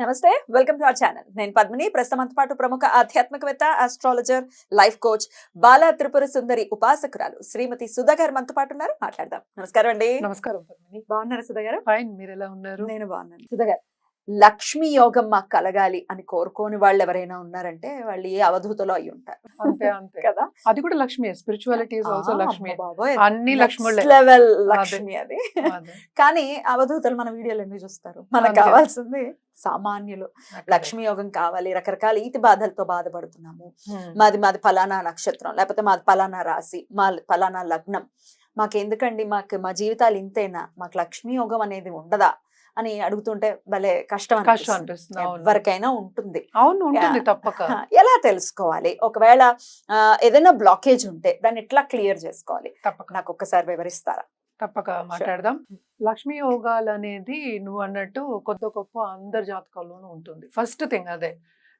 నమస్తే welcome to our channel. నేను పద్మిని ప్రస్తుతంతో పాటు ప్రముఖ ఆధ్యాత్మికవేత్త astrologer life coach Bala Tripura Sundari ఉపాసకురాలు శ్రీమతి సుధా గారు మనతో పాటు ఉన్నారు. మాట్లాడదాం. నమస్కారం అండి. నమస్కారం పద్మిని. బాగున్నారా సుధా గారు ఫైన్ మీరు ఎలా ఉన్నారు? నేను బాగున్నాను. సుధా గారు లక్ష్మీ యోగం మాకు కలగాలి అని కోరుకోని వాళ్ళు ఎవరైనా ఉన్నారంటే వాళ్ళు ఏ అవధూతలో అయి ఉంటారు. అంతే అంతే. కదా? అది కూడా లక్ష్మి స్పిరిచువాలిటీ ఆల్సో లక్ష్మి. అన్ని లక్ష్ములే లెవెల్ లక్ష్మి అది. కానీ అవధూతలు మన వీడియోలు ఎందుకు చూస్తారు? మనకు. కావాల్సింది సామాన్యులు. లక్ష్మీ యోగం కావాలి రకరకాల ఈతి బాధలతో బాధపడుతున్నాము. మాది మాది ఫలానా నక్షత్రం లేకపోతే మాది ఫలానా రాశి మా ఫలానా లగ్నం. మాకు ఎందుకండి మాకు మా జీవితాలు ఇంతేనా? మాకు లక్ష్మీ యోగం అనేది ఉండదా? అని అడుగుతుంటే భలే కష్టం కష్టం అనిపిస్తుంది. ఎవరికైనా ఉంటుంది. అవును ఉంటుంది. తప్పక. ఎలా తెలుసుకోవాలి? ఒకవేళ ఏదైనా బ్లాకేజ్ ఉంటే దాన్ని ఎట్లా క్లియర్ చేసుకోవాలి? తప్పక. నాకు ఒక్కసారి వివరిస్తారా? తప్పక మాట్లాడదాం. లక్ష్మీ యోగాలు అనేది నువ్వు అన్నట్టు కొద్ది గొప్ప అందరి జాతకాల్లోనూ ఉంటుంది. ఫస్ట్ థింగ్ అదే.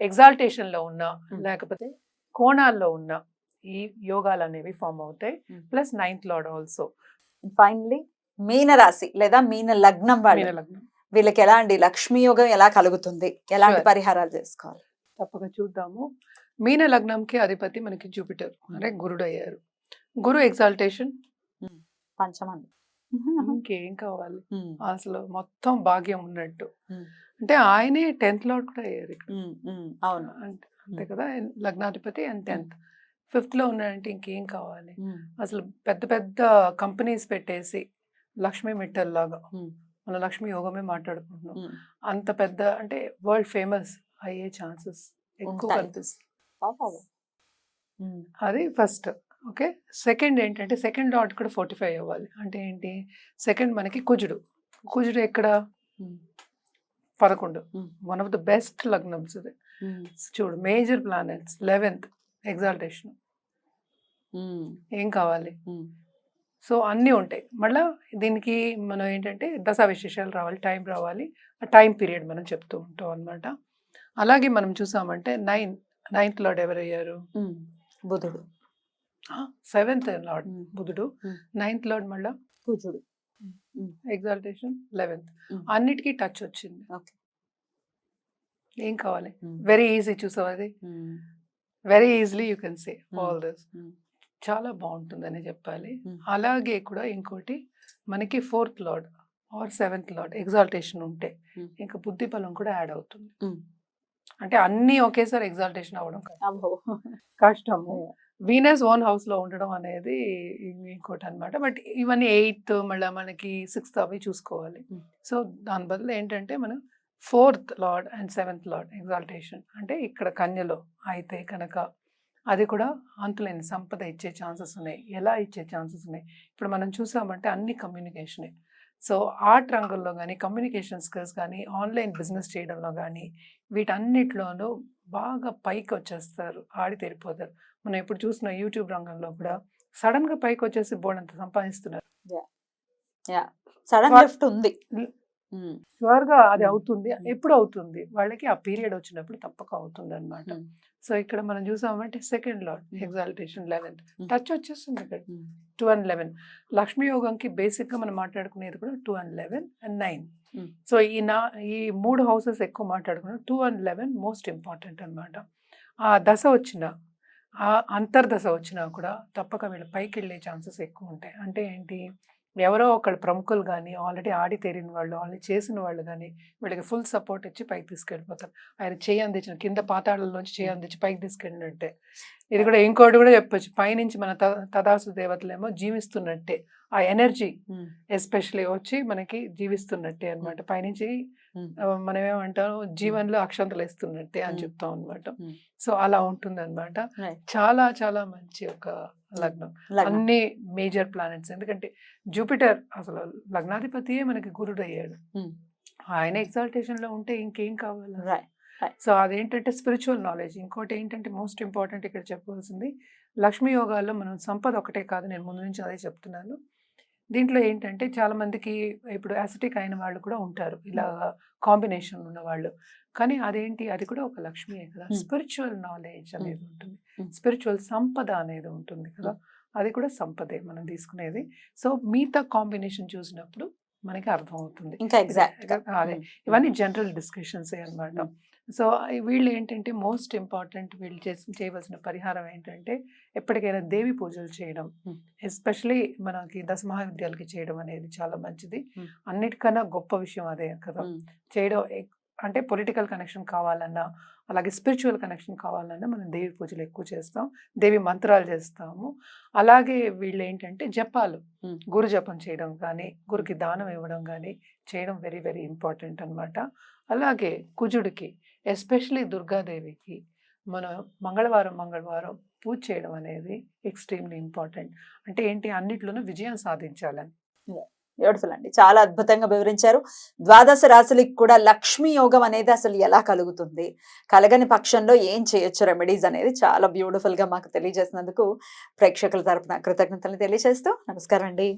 ఎగ్జాల్టేషన్లో ఉన్నా. లేకపోతే కోణాల్లో ఉన్నా ఈ యోగాలు అనేవి ఫామ్ అవుతాయి. Plus ninth lord also. Finally మీన రాశి లేదా మీన లగ్నం వాళ్ళు. లగ్నం. వీళ్ళకి ఎలా అండి? లక్ష్మీ యోగం ఎలా కలుగుతుంది? ఎలాంటి. పరిహారాలు చేసుకోవాలి? తప్పక చూద్దాము. మీన లగ్నంకి అధిపతి మనకి జూపిటర్. అంటే గురుడు అయ్యారు గురు ఎగ్జాల్టేషన్. పంచమంది ఇంకేం కావాలి? అసలు మొత్తం భాగ్యం ఉన్నట్టు. అంటే ఆయనే టెన్త్ లార్డ్ కూడా అయ్యారు అవును. అంతే అంతే. కదా? లగ్నాధిపతి అండ్ టెన్త్. ఫిఫ్త్లో ఉన్నాడంటే ఇంకేం కావాలి? అసలు పెద్ద పెద్ద కంపెనీస్ పెట్టేసి లక్ష్మీ మిట్టల్ లాగా మన లక్ష్మీ యోగమే మాట్లాడుకుంటున్నాం. అంత పెద్ద అంటే వరల్డ్ ఫేమస్ అయ్యే ఛాన్సెస్ ఎక్కువ. కనిపిస్తుంది అది ఫస్ట్. ఓకే. సెకండ్ ఏంటంటే సెకండ్ లాట్ కూడా ఫోర్టీ ఫైవ్ అవ్వాలి. అంటే ఏంటి? సెకండ్ మనకి కుజుడు. కుజుడు ఎక్కడ? పదకొండు. వన్ ఆఫ్ ద బెస్ట్ లగ్నమ్స్ ఇది. చూడు మేజర్ ప్లానెట్స్ లెవెన్త్ ఎగ్జాల్టేషన్ ఏం కావాలి? సో అన్నీ ఉంటాయి. మళ్ళీ దీనికి మనం ఏంటంటే దశా విశేషాలు రావాలి టైం రావాలి. ఆ టైం పీరియడ్ మనం చెప్తూ ఉంటాం అనమాట అలాగే మనం చూసామంటే నైన్ నైన్త్ లార్డ్ ఎవరయ్యారు? బుధుడు. Seventh lord. బుధుడు. నైన్త్ లార్డ్ మళ్ళీ కుజుడు ఎగ్జాల్టేషన్ లెవెన్త్. అన్నిటికీ టచ్ వచ్చింది. ఏం కావాలి. వెరీ ఈజీ చూసావు అది very easily you can say. All this. చాలా బాగుంటుందని చెప్పాలి. అలాగే కూడా ఇంకోటి మనకి fourth lord or seventh lord exaltation ఉంటే. ఇంకా బుద్ధి బలం కూడా యాడ్ అవుతుంది. అంటే అన్ని ఒకేసారి ఎగ్జాల్టేషన్ అవ్వడం కష్టము వీనస్ ఓన్ హౌస్లో ఉండడం అనేది ఇంకోటి అన్నమాట బట్ ఇవన్నీ ఎయిత్ మళ్ళీ మనకి సిక్స్త్ అవి చూసుకోవాలి. సో దాని బదులు ఏంటంటే మనం fourth lord and seventh lord exaltation. అంటే ఇక్కడ కన్యలో అయితే కనుక అది కూడా అంతులేని సంపద ఇచ్చే ఛాన్సెస్ ఉన్నాయి. ఎలా ఇచ్చే ఛాన్సెస్ ఉన్నాయి? ఇప్పుడు మనం చూసామంటే అన్ని కమ్యూనికేషనే. సో ఆర్ట్ రంగంలో కానీ కమ్యూనికేషన్ స్కిల్స్ కానీ ఆన్లైన్ బిజినెస్ చేయడంలో కానీ వీటన్నిటిలోనూ బాగా పైకి వచ్చేస్తారు ఆడి తెరిపోతారు. మనం ఇప్పుడు చూసిన యూట్యూబ్ రంగంలో కూడా సడన్గా పైకి వచ్చేసి బోర్డు అంత సంపాదిస్తున్నారు. సడన్ లిఫ్ట్ ఉంది. లి- ఉమ్, షూర్గా అది. అవుతుంది. ఎప్పుడు అవుతుంది? వాళ్ళకి ఆ పీరియడ్ వచ్చినప్పుడు తప్పక అవుతుంది అనమాట సో ఇక్కడ మనం చూసామంటే second lord. Exaltation eleventh. Hmm. Touch వచ్చేస్తుంది ఇక్కడ. Two and eleven. లక్ష్మీ యోగంకి బేసిక్గా మనం మాట్లాడుకునేది కూడా two and eleven and nine. So ఈ నా ఈ మూడు హౌసెస్ ఎక్కువ మాట్లాడుకున్నాం. Two and eleven most important అన్నమాట. ఆ దశ వచ్చిన ఆ అంతర్దశ వచ్చినా కూడా తప్పక వీళ్ళు పైకి వెళ్ళే ఛాన్సెస్ ఎక్కువ ఉంటాయి. అంటే ఏంటి? ఎవరో ఒకళ్ళు ప్రముఖులు కానీ ఆల్రెడీ ఆడి తేరిన వాళ్ళు ఆల్రెడీ చేసిన వాళ్ళు కానీ వీళ్ళకి ఫుల్ సపోర్ట్ ఇచ్చి పైకి తీసుకెళ్ళిపోతారు. ఆయన చేయి అందించిన కింద పాతాళంలోంచి చేయి అందించి పైకి తీసుకెళ్ళినట్టే ఇది కూడా ఇంకోటి కూడా చెప్పొచ్చు. పైనుంచి మన త- తదాసు దేవతలేమో జీవిస్తున్నట్టే. ఆ ఎనర్జీ ఎస్పెషలీ వచ్చి మనకి జీవిస్తున్నట్టే అన్నమాట. పైనుంచి మనం ఏమంటాం జీవన్లో అక్షంతలు వేస్తున్నట్టే అని. చెప్తాం అనమాట. సో అలా ఉంటుంది అనమాట. చాలా చాలా మంచి ఒక లగ్నం. అన్ని మేజర్ ప్లానెట్స్ ఎందుకంటే జూపిటర్ అసలు లగ్నాధిపతియే మనకి గురుడు అయ్యాడు. ఆయన ఎగ్జాల్టేషన్లో ఉంటే ఇంకేం కావాలి. సో అదేంటంటే స్పిరిచువల్ నాలెడ్జ్ ఇంకోటి ఏంటంటే మోస్ట్ ఇంపార్టెంట్ ఇక్కడ చెప్పవలసింది లక్ష్మీ యోగాల్లో మనం సంపద ఒకటే కాదు నేను ముందు నుంచి అదే చెప్తున్నాను దీంట్లో ఏంటంటే చాలా మందికి ఇప్పుడు యాసిటిక్ అయిన వాళ్ళు కూడా ఉంటారు. ఇలా కాంబినేషన్ ఉన్న వాళ్ళు. కానీ అదేంటి? అది కూడా ఒక లక్ష్మీయే కదా. స్పిరిచువల్ నాలెడ్జ్ అనేది ఉంటుంది. స్పిరిచువల్ సంపద అనేది ఉంటుంది కదా! అది కూడా సంపదే మనం తీసుకునేది. సో మిగతా కాంబినేషన్ చూసినప్పుడు మనకి అర్థం అవుతుంది ఇంకా ఎగ్జాక్ట్ అదే ఇవన్నీ జనరల్ డిస్కషన్స్ అన్నమాట. సో వీళ్ళు ఏంటంటే మోస్ట్ ఇంపార్టెంట్ వీళ్ళు చేసి చేయవలసిన పరిహారం ఏంటంటే ఎప్పటికైనా దేవి పూజలు చేయడం. ఎస్పెషలీ మనకి దశ మహావిద్యాలకి చేయడం అనేది చాలా మంచిది. అన్నిటికన్నా గొప్ప విషయం అదే కదా. చేయడం ఎక్- అంటే పొలిటికల్ కనెక్షన్ కావాలన్నా అలాగే స్పిరిచువల్ కనెక్షన్ కావాలన్నా మనం దేవి పూజలు ఎక్కువ చేస్తాం. దేవి మంత్రాలు చేస్తాము. అలాగే వీళ్ళు ఏంటంటే జపాలు. గురు జపం చేయడం కానీ గురుకి దానం ఇవ్వడం కానీ చేయడం వెరీ వెరీ ఇంపార్టెంట్ అన్నమాట. అలాగే కుజుడికి ఎస్పెషలీ దుర్గాదేవికి మనం మంగళవారం మంగళవారం పూజ చేయడం అనేది ఎక్స్ట్రీమ్లీ ఇంపార్టెంట్. అంటే ఏంటి? అన్నిట్లోనూ విజయం సాధించాలని. బ్యూటిఫుల్ అండి. చాలా అద్భుతంగా వివరించారు. ద్వాదశ రాశులకి కూడా లక్ష్మీ యోగం అనేది అసలు ఎలా కలుగుతుంది? కలగని పక్షంలో ఏం చేయొచ్చు? రెమెడీస్ అనేది చాలా బ్యూటిఫుల్గా మాకు తెలియజేసినందుకు ప్రేక్షకుల తరపున కృతజ్ఞతలు తెలియజేస్తూ నమస్కారం అండి.